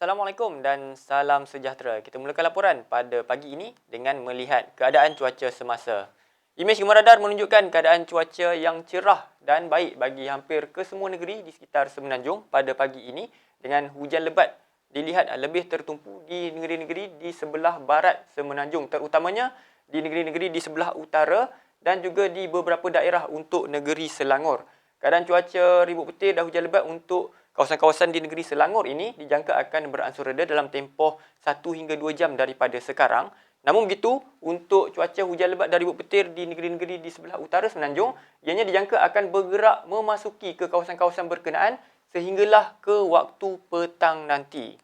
Assalamualaikum dan salam sejahtera. Kita mulakan laporan pada pagi ini dengan melihat keadaan cuaca semasa. Imej gemar radar menunjukkan keadaan cuaca yang cerah dan baik bagi hampir ke semua negeri di sekitar Semenanjung pada pagi ini dengan hujan lebat dilihat lebih tertumpu di negeri-negeri di sebelah barat Semenanjung terutamanya di negeri-negeri di sebelah utara dan juga di beberapa daerah untuk negeri Selangor. Keadaan cuaca ribut petir dan hujan lebat untuk Kawasan-kawasan di negeri Selangor ini dijangka akan beransur reda dalam tempoh 1 hingga 2 jam daripada sekarang. Namun begitu, untuk cuaca hujan lebat dari ribut petir di negeri-negeri di sebelah utara Semenanjung, ianya dijangka akan bergerak memasuki ke kawasan-kawasan berkenaan sehinggalah ke waktu petang nanti.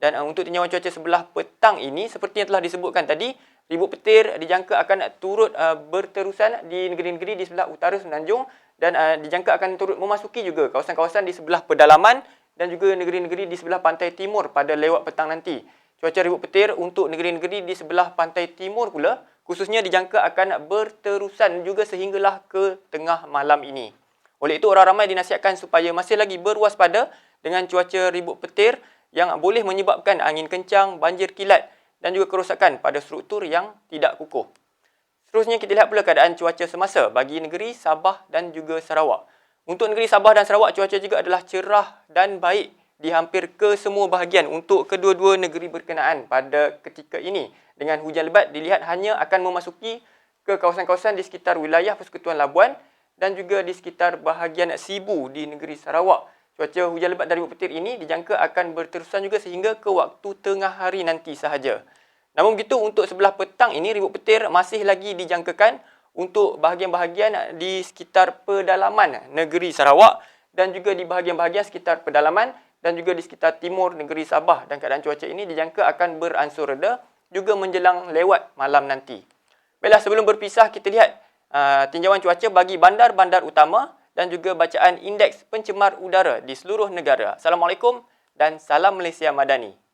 Dan uh, untuk tinjauan cuaca sebelah petang ini, seperti yang telah disebutkan tadi, ribut petir dijangka akan turut uh, berterusan di negeri-negeri di sebelah utara Semenanjung dan uh, dijangka akan turut memasuki juga kawasan-kawasan di sebelah pedalaman dan juga negeri-negeri di sebelah pantai timur pada lewat petang nanti. Cuaca ribut petir untuk negeri-negeri di sebelah pantai timur pula khususnya dijangka akan berterusan juga sehinggalah ke tengah malam ini. Oleh itu orang ramai dinasihatkan supaya masih lagi berwaspada dengan cuaca ribut petir yang boleh menyebabkan angin kencang, banjir kilat dan juga kerosakan pada struktur yang tidak kukuh. Seterusnya kita lihat pula keadaan cuaca semasa bagi negeri Sabah dan juga Sarawak. Untuk negeri Sabah dan Sarawak cuaca juga adalah cerah dan baik di hampir ke semua bahagian untuk kedua-dua negeri berkenaan pada ketika ini. Dengan hujan lebat dilihat hanya akan memasuki ke kawasan-kawasan di sekitar wilayah Persekutuan Labuan dan juga di sekitar bahagian Sibu di negeri Sarawak. Cuaca hujan lebat dari petir ini dijangka akan berterusan juga sehingga ke waktu tengah hari nanti sahaja. Namun begitu untuk sebelah petang ini ribut petir masih lagi dijangkakan untuk bahagian-bahagian di sekitar pedalaman negeri Sarawak dan juga di bahagian-bahagian sekitar pedalaman dan juga di sekitar timur negeri Sabah dan keadaan cuaca ini dijangka akan beransur reda juga menjelang lewat malam nanti. Baiklah sebelum berpisah kita lihat uh, tinjauan cuaca bagi bandar-bandar utama dan juga bacaan indeks pencemar udara di seluruh negara. Assalamualaikum dan salam Malaysia Madani.